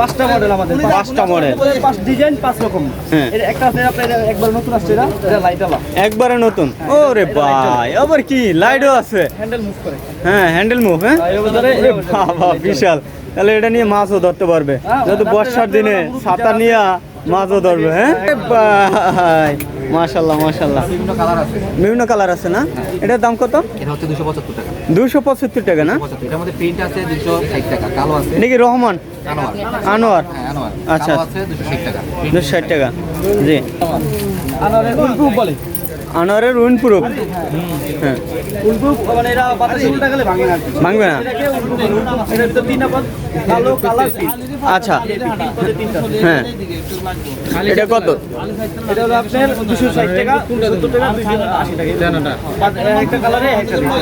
পাঁচটা মডেল আমাদের পাঁচটা মডেল পাঁচ ডিজাইন পাঁচ রকম। হ্যাঁ। একটা আছে আপনার একবার নতুন আসছে এটা এটা লাইট আলা। একবারে নতুন? ওরে ভাই আবার কি? লাইটও আছে। হ্যান্ডেল মুভ করে। হ্যাঁ হ্যান্ডেল মুভ হ্যাঁ? বাবা বিশাল। তাহলে এটা নিয়ে মাছও ধরতে পারবে। হ্যাঁ, যেহেতু বর্ষার দিনে ছাতা নিয়ে মাছও ধরবে হ্যাঁ? ভাই। মাশাল্লাহ মাশাল্লাহ বিভিন্ন কালার আছে। বিভিন্ন কালার আছে না? এটার দাম কত? এটা হচ্ছে দুশো পঁচাত্তর টাকা। দুশো পঁচাত্তর টাকা না? এটার মধ্যে প্রিন্ট আছে দুশো ষাট টাকা কালো আছে। নাকি রহমান? আনোয়ার। আনোয়ার। হ্যাঁ আনোয়ার। আচ্ছা। কালো আছে দুশো ষাট টাকা। দুশো ষাট টাকা। জি। আনোয়ারের উলপ্রুফ বলে। আনোয়ারের উইন প্রুফ হ্যাঁ ভাঙবে না। আচ্ছা। হ্যাঁ। এটা কত?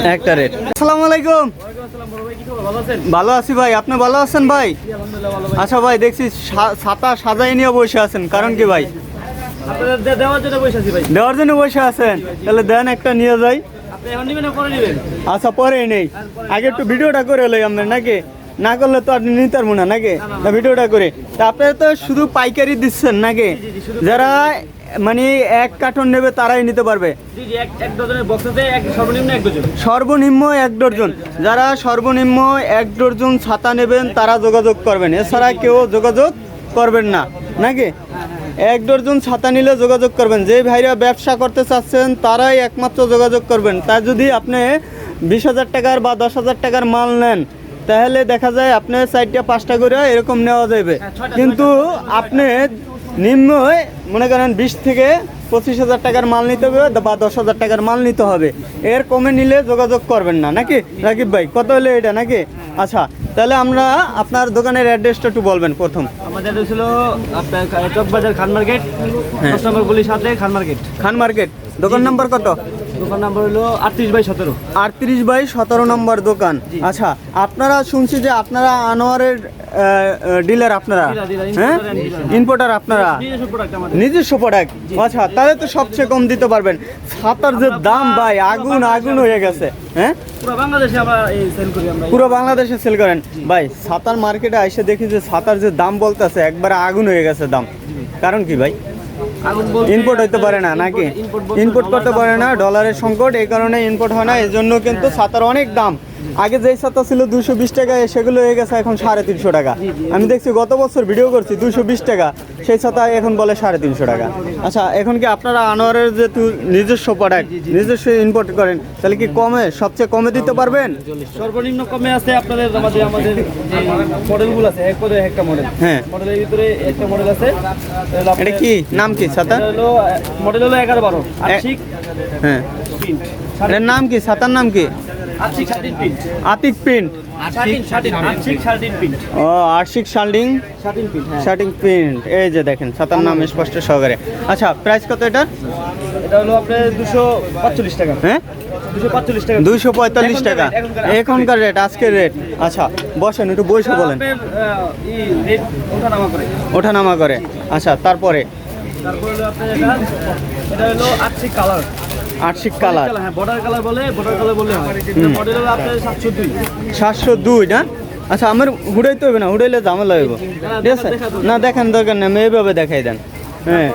একটা রেট। আসসালামু আলাইকুম। ভালো আছি ভাই। আপনি ভালো আছেন ভাই? আচ্ছা ভাই দেখছি সা- ছাতা সাজাই নিয়ে বসে আছেন। কারণ কি ভাই? দেওয়ার জন্য বসে আছেন? তাহলে দেন একটা নিয়ে যাই। আচ্ছা পরে নেই। আগে একটু ভিডিওটা করে লই আপনার নাকি? না করলে তো আপনি নিতে পারব না নাকি? না ভিডিওটা করে। তা আপনারা তো শুধু পাইকারি দিচ্ছেন নাকি? যারা মানে এক কার্টন নেবে তারাই নিতে পারবে। এক ডজন। সর্বনিম্ন এক ডর্জন যারা সর্বনিম্ন এক ডর্জন ছাতা নেবেন তারা যোগাযোগ করবেন। এছাড়া কেউ যোগাযোগ করবেন না নাকি? এক ডর্জন ছাতা নিলে যোগাযোগ করবেন। যে ভাইরা ব্যবসা করতে চাচ্ছেন তারাই একমাত্র যোগাযোগ করবেন। তা যদি আপনি বিশ হাজার টাকার বা দশ হাজার টাকার মাল নেন তাহলে দেখা যায় আপনি চারটা পাঁচটা করে এরকম নেওয়া যাবে কিন্তু আপনি নিম্ন মনে করেন বিশ থেকে পঁচিশ হাজার টাকার মাল নিতে হবে বা দশ হাজার টাকার মাল নিতে হবে। এর কমে নিলে যোগাযোগ করবেন না নাকি? রাকিব ভাই কত হলে এটা নাকি? আচ্ছা তাহলে আমরা আপনার দোকানের অ্যাড্রেসটা একটু বলবেন প্রথম। আমাদের ছিল আপনার চকবাজার খান মার্কেট দশ নম্বর সাথে খান মার্কেট। খান মার্কেট দোকান নম্বর কত? দোকান নাম্বার হলো আটত্রিশ বাই সতেরো। আটত্রিশ বাই সতেরো নম্বর দোকান। আচ্ছা আপনারা শুনছি যে আপনারা আনোয়ারের ডিলার আপনারা? হ্যাঁ? ইম্পোর্টার আপনারা? নিজস্ব প্রোডাক্ট আচ্ছা তাহলে তো সবচেয়ে কম দিতে পারবেন। ছাতার যে দাম ভাই আগুন আগুন হয়ে গেছে। হ্যাঁ? পুরো বাংলাদেশে সেল করেন। ভাই ছাতার মার্কেটে এসে দেখি যে ছাতার যে দাম বলতেছে একবারে আগুন হয়ে গেছে দাম। কারণ কি ভাই? ইম্পোর্ট হইতে পারে না নাকি? ইম্পোর্ট করতে পারে না ডলারের সংকট এই কারণে ইম্পোর্ট হয় না এই জন্য কিন্তু ছাতার অনেক দাম। আগে যেই ছাতা ছিল দুশো বিশ টাকা সেগুলো হয়ে গেছে এখন সাড়ে তিনশো টাকা। আমি দেখছি গত বছর ভিডিও করছি দুশো বিশ টাকা সেই ছাতা এখন বলে সাড়ে তিনশো টাকা। আচ্ছা এখন কি আপনারা আনোয়ারের যে নিজস্ব প্রোডাক্ট নিজস্ব ইম্পোর্ট করেন তাহলে কি কমে সবচেয়ে কমে দিতে পারবেন? সর্বনিম্ন কমে আছে আপনাদের আমাদের আমাদের যে মডেলগুলো আছে এক করে একটা মডেল হ্যাঁ। মডেলের ভিতরে একটা মডেল আছে এটা কি? নাম কি ছাতা? হলো মডেল হলো এগারো বারো। আশিক হ্যাঁ। এটার নাম কি? ছাতার নাম কি? আতিক প্রিন্ট ও আর্শিক প্রিন্ট হ্যাঁ। শার্টিং প্রিন্ট এই যে দেখেন ছাতার নাম স্পষ্ট সহকারে। আচ্ছা প্রাইস কত এটার? এটা হলো আপনার দুশো পাঁচচল্লিশ টাকা। হ্যাঁ? দুশো পঁয়তাল্লিশ টাকা। এখনকার রেট আজকের রেট আচ্ছা বসেন একটু বসে বলেন। ওঠানামা করে। আচ্ছা তারপরে? তারপর হলো আপনার এটা এটা হলো আশিক কালার আর্শিক কালার। হ্যাঁ বর্ডার কালার বলে বর্ডার কালার হয়। মডেল হলো আপনার সাতশো দুই। সাতশো দুই না? আচ্ছা আমার হুড়াইতে হবে না হুড়াইলে ঝামেলা হইব। ঠিক আছে? না দেখেন দরকার নেই আমি এইভাবে দেখাই দেন। হ্যাঁ।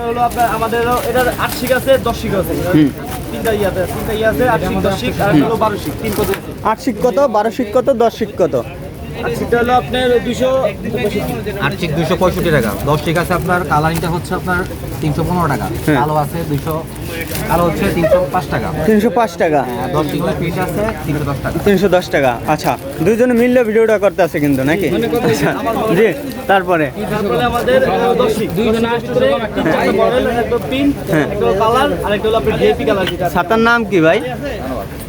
আমাদের এটার আট শিক আছে দশ শিক আছে। তিনটা আছে তিনটা ইয়ে আছে আট শিক আর হলো বারো শিক তিন পদ্ধতি আছে কত বারো শিক কত দশ শিক কত? হলো আপনার দুশো আর্চিক দুশো পঁয়ষট্টি টাকা। দশ ঠিক আছে আপনার কালারিংটা হচ্ছে আপনার তিনশো পনেরো টাকা। হ্যাঁ। কালো আছে দুইশো কালো হচ্ছে তিনশো পাঁচ টাকা। তিনশো পাঁচ টাকা। হ্যাঁ, দশ ঠিক হলে প্রিন্ট আছে তিনশো দশ টাকা। তিনশো দশ টাকা। আচ্ছা দুইজনে মিললে ভিডিওটা করতে আছে কিন্তু নাকি? আচ্ছা জি তারপরে। তারপরে আমাদের দশ পিন হ্যাঁ। ছাতার নাম কি ভাই?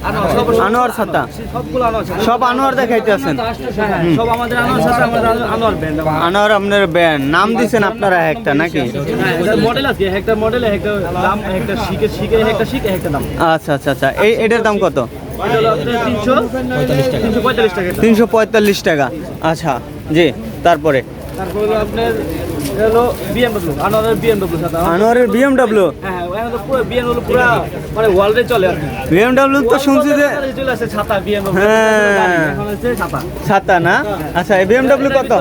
আনোয়ার, ছাতা। সবগুলো আনোয়ার ছাতা। সব আনোয়ার দেখাইতে আছেন। হ্যাঁ, হ্যাঁ, সব আমাদের আনোয়ার সাথে আমাদের আনোয়ার ব্র্যান্ড আনোয়ার আপনার ব্যান্ড নাম দিছেন আপনারা একটা নাকি? হ্যাঁ মডেল আছে একটা মডেল একটা দাম একটা শিখে শিখে একটা শিখে একটা দাম আচ্ছা আচ্ছা আচ্ছা। এই এটার দাম কত? তিনশো তিনশো পঁয়তাল্লিশ টাকা। তিনশো পঁয়তাল্লিশ টাকা। আচ্ছা জি তারপরে? তারপর আপনার হলো বিএমডব্লিউ আনোয়ারের বিএমডব্লিউ আনোয়ারের বিএমডাব্লিউ হ্যাঁ এখন তো পুরো বিএনডব্লিউ পুরো মানে ওয়ার্ল্ডে চলে আর কি। তো শুনছি যে চলে আসে ছাতা বিএনডব্লিউ হ্যাঁ। এখন ছাতা। ছাতা না? আচ্ছা এই বিএমডাব্লিউ কত?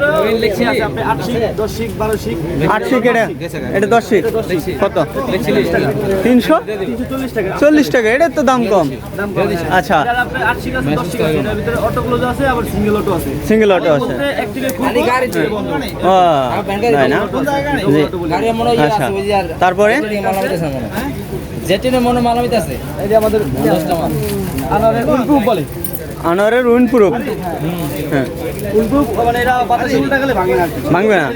লেখছি আছে আপনি আট শিক দশ শিক বারো শিক আট শিক এটা শিক কত? টাকা। এটার তো দাম কম। আচ্ছা। এটার আপনার আট শিক আছে দশ শিক আছে এটার ভিতরে অটো ক্লোজ আছে আবার সিঙ্গেল অটো আছে। সিঙ্গেল অটো না? আচ্ছা। তারপরে? যেটিনে মনে মালামিত আছে এই যে আমাদের আনারের বলে। আনোয়ারের উইন প্রুফ হ্যাঁ। উলকুপ মানে। ভাঙবে না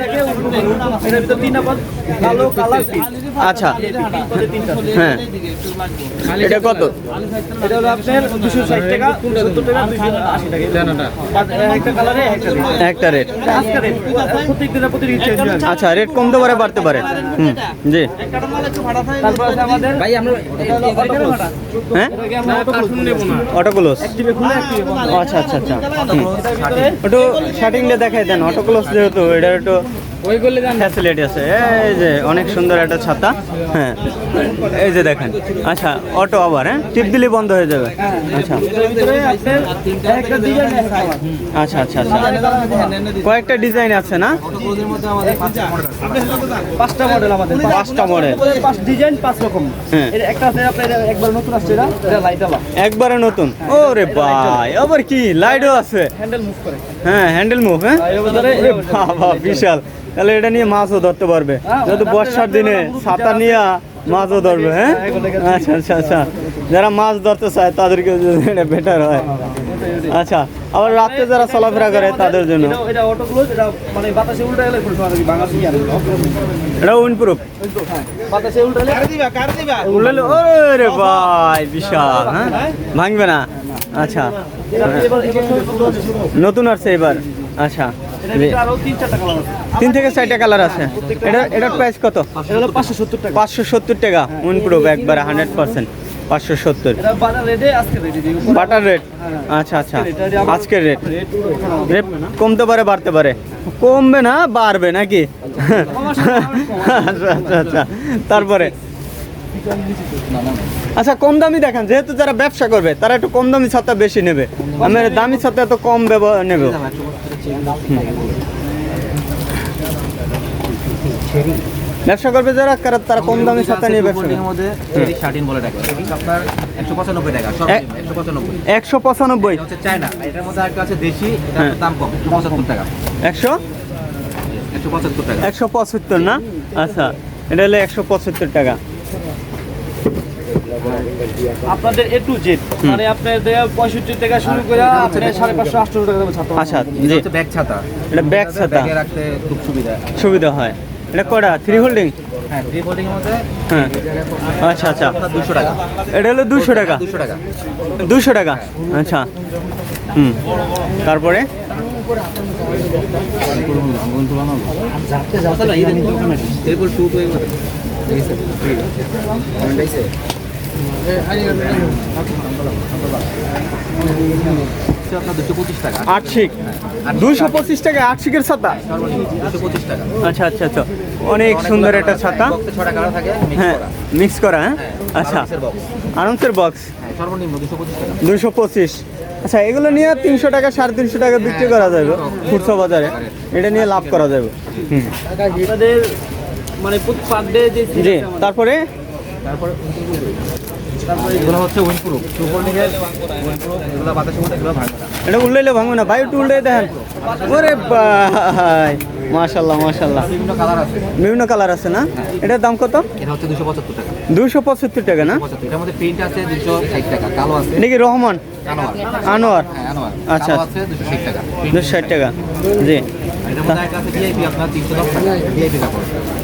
কালার আচ্ছা। হ্যাঁ। এটা কত? একটা রেট। হয় আচ্ছা রেট কমতে পারে বাড়তে পারে। হুম জি। তারপর আছে আমাদের ভাই আমরা হ্যাঁ? এটাকে আমরা আচ্ছা আচ্ছা আচ্ছা। একটু শার্টিংটা দেখাই দেন অটো ক্লোজ যেহেতু এটা একটু ফ্যাসিলিটি আছে। এই যে অনেক সুন্দর একটা ছাতা। হ্যাঁ। এই যে দেখেন। আচ্ছা অটো আবার হ্যাঁ? টিপ দিলে বন্ধ হয়ে যাবে। আচ্ছা। আচ্ছা আচ্ছা আচ্ছা। কয়েকটা ডিজাইন আছে না? পাঁচটা মডেল আমাদের পাঁচটা। পাঁচ ডিজাইন পাঁচ রকম। হ্যাঁ। একটা আছে একবার নতুন আসছে এটা এটা লাইট আলা একবারে নতুন? ওরে ভাই আবার কি? লাইটও আছে। হ্যান্ডেল মুভ করে। হ্যাঁ হ্যান্ডেল মুভ হ্যাঁ? বাবা বিশাল। তাহলে এটা নিয়ে মাছও ধরতে পারবে। যেহেতু বর্ষার দিনে ছাতা নিয়ে মাছও ধরবে হ্যাঁ? আচ্ছা আচ্ছা আচ্ছা। যারা মাছ ধরতে চায় তাদেরকে এটা বেটার হয়। আচ্ছা আবার রাত্রে যারা চলাফেরা করে তাদের জন্য। এটা এটা অটো ক্লোজ এটা মানে উইনপ্রুফ উড়লে ওরে ভাই বিশাল হ্যাঁ ভাঙবে না? আচ্ছা। নতুন আসছে এবার। আচ্ছা। তিন থেকে চারটা কালার আছে। এটা এটার প্রাইস কত? পাঁচশো সত্তর টাকা। পাঁচশো সত্তর টাকা। উইনপ্রুফ একবার হান্ড্রেড পার্সেন্ট পাঁচশো সত্তর। বাটার রেট আচ্ছা আচ্ছা। আজকের রেট রেট কমতে পারে বাড়তে পারে। কমবে না বাড়বে নাকি? আচ্ছা আচ্ছা আচ্ছা। তারপরে? আচ্ছা কম দামি দেখান। যেহেতু যারা ব্যবসা করবে তারা একটু কম দামি ছাতা বেশি নেবে। আমি দামি ছাতা এত কম ব্যবহার নেবে। ব্যবসা করবে যারা কারা- তারা কম দামি ছাতা নিয়ে ব্যবসা বলে টাকা আপনার সব এটা হচ্ছে চায়না এটার মধ্যে আছে দেশি। দাম কম না? আচ্ছা এটা হলো একশো পঁচাত্তর টাকা। আপনাদের এ টু জেড মানে আপনাদের পঁয়ষট্টি টাকা শুরু করে আপনার সাড়ে পাঁচশো আটশো টাকা দামে ছাত্র আচ্ছা এটা ব্যাগ ছাতা এটা ব্যাগ ছাতা রাখতে খুব সুবিধা সুবিধা হয় এটা কটা থ্রি হোল্ডিং হ্যাঁ থ্রি ফোল্ডিং এর মধ্যে হ্যাঁ আচ্ছা আচ্ছা দুশো টাকা এটা হলো দুশো টাকা দুশো টাকা দুশো টাকা আচ্ছা হুম তারপরে টু আটশিক। দুশো পঁচিশ টাকা আটশিকের ছাতা? আচ্ছা আচ্ছা আচ্ছা। অনেক সুন্দর একটা ছাতা। বক্সে হ্যাঁ মিক্স করা হ্যাঁ? আচ্ছা। আরামসের আনন্দের বক্স হ্যাঁ, দুশো পঁচিশ টাকা। দুশো পঁচিশ। আচ্ছা এগুলো নিয়ে তিনশো টাকা সাড়ে তিনশো টাকা বিক্রি করা যাবে খুচরো বাজারে। এটা নিয়ে লাভ করা যাবে। মানে পার ডে যে তারপরে? তারপরে এগুলো হচ্ছে এগুলো বাতাসের মধ্যে এগুলো ভাঙবে এটা উল্লাইলে ভাঙবে না ভাই একটু উল্লাই দেখেন। ওরে ভাই মাশাল্লাহ মাশাল্লাহ বিভিন্ন কালার আছে। বিভিন্ন কালার আছে না? এটার দাম কত? এটা হচ্ছে দুশো পঁচাত্তর টাকা। না? পঁচাত্তর। এটার মধ্যে প্রিন্ট আছে দুশো ষাট টাকা কালো আছে। এটা কি রহমান? আনোয়ার। আনোয়ার। হ্যাঁ আচ্ছা। আছে টাকা। দুশো ষাট টাকা। জি।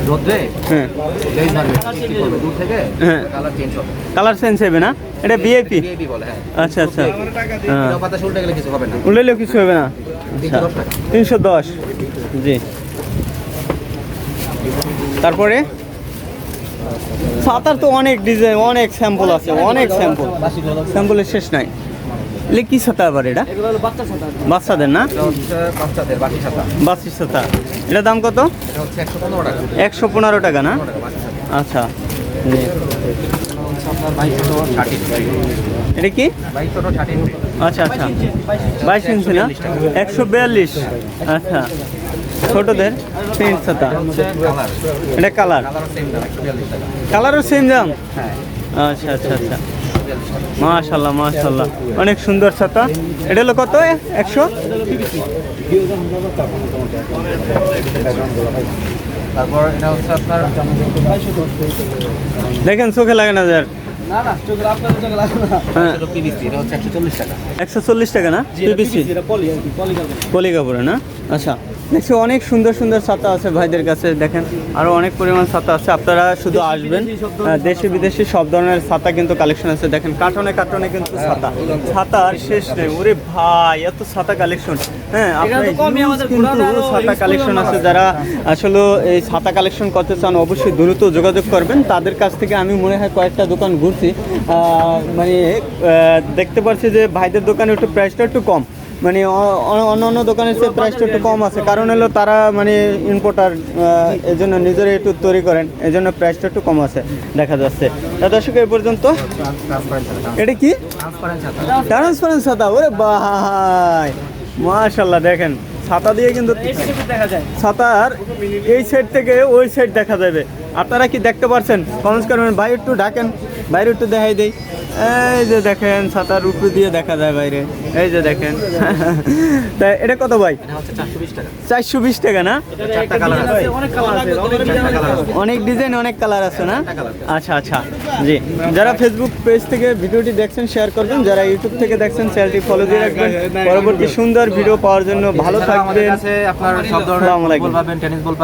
রোদ্রে? হ্যাঁ। হ্যাঁ। কালার চেঞ্জ হবে। কালার না? এটা হ্যাঁ। আচ্ছা আচ্ছা। কিছু হবে না। টাকা। তিনশো দশ। জি। তারপরে? সাঁতার তো অনেক ডিজাইন অনেক স্যাম্পল আছে অনেক স্যাম্পল স্যাম্পলের শেষ নাই। এলে কি ছাতা আবার এটা? এগুলো বাচ্চা বাচ্চাদের না? বাকি ছাতা। এটার দাম কত? একশো পনেরো টাকা। না? আচ্ছা। এটা কি? আচ্ছা আচ্ছা। বাইশ ইঞ্চি না? একশো বিয়াল্লিশ। আচ্ছা। ছোটদের প্রিন্ট ছাতা। এটা কালার। সেম কালারও সেম দাম? হ্যাঁ। আচ্ছা আচ্ছা আচ্ছা। মাশাল্লাহ মাশাল্লাহ অনেক সুন্দর ছাতা। এটা হলো কত? একশো? দেখেন চোখে লাগে না যার হ্যাঁ। একশো চল্লিশ টাকা। না? কাপড় পলি কাপড়ে না? আচ্ছা। দেখছি অনেক সুন্দর সুন্দর ছাতা আছে ভাইদের কাছে দেখেন। আরও অনেক পরিমাণ ছাতা আছে আপনারা শুধু আসবেন। আহ, দেশি বিদেশি সব ধরনের ছাতা কিন্তু কালেকশন আছে দেখেন কার্টনে কার্টনে কিন্তু ছাতা। ছাতা আর শেষ নেই ওরে ভাই এত ছাতা কালেকশন হ্যাঁ কিন্তু ছাতা কালেকশন আছে যারা আসলে এই ছাতা কালেকশন করতে চান অবশ্যই দ্রুত যোগাযোগ করবেন। তাদের কাছ থেকে আমি মনে হয় কয়েকটা দোকান ঘুরছি। মানে দেখতে পাচ্ছি যে ভাইদের দোকানে একটু প্রাইসটা একটু কম। মানে অন্য অন্য দোকানের চেয়ে প্রাইসটা একটু কম আছে। কারণ হলো তারা মানে ইম্পোর্টার এই জন্য নিজেরা একটু তৈরি করেন এই জন্য প্রাইসটা একটু কম আছে দেখা যাচ্ছে। দর্শক এই পর্যন্ত। এটা কি? ট্রান্সপারেন্ট ছাতা ওরে ভাই। মাশাল্লাহ দেখেন ছাতা দিয়ে কিন্তু দেখা যায়। ছাতার এই সাইড থেকে ওই সাইড দেখা যাবে। আপনারা কি দেখতে পারছেন? কমেন্টস করবেন। ভাই একটু ডাকেন। বাইরে একটু দেখাই দেই। এই যে দেখেন ছাতার উপরে দিয়ে দেখা যায় বাইরে। এই যে দেখেন। তা এটা কত ভাই? চারশো বিশ টাকা। না? অনেক ডিজাইন অনেক কালার আছে। না? আচ্ছা আচ্ছা। জি। যারা ফেসবুক পেজ থেকে ভিডিওটি দেখছেন শেয়ার করবেন। যারা ইউটিউব থেকে দেখছেন চ্যানেলটি ফলো দিয়ে রাখবেন। পরবর্তী সুন্দর ভিডিও পাওয়ার জন্য ভালো থাকবেন। আপনার সব ধরনের বল পাবেন টেনিস বল পাবেন।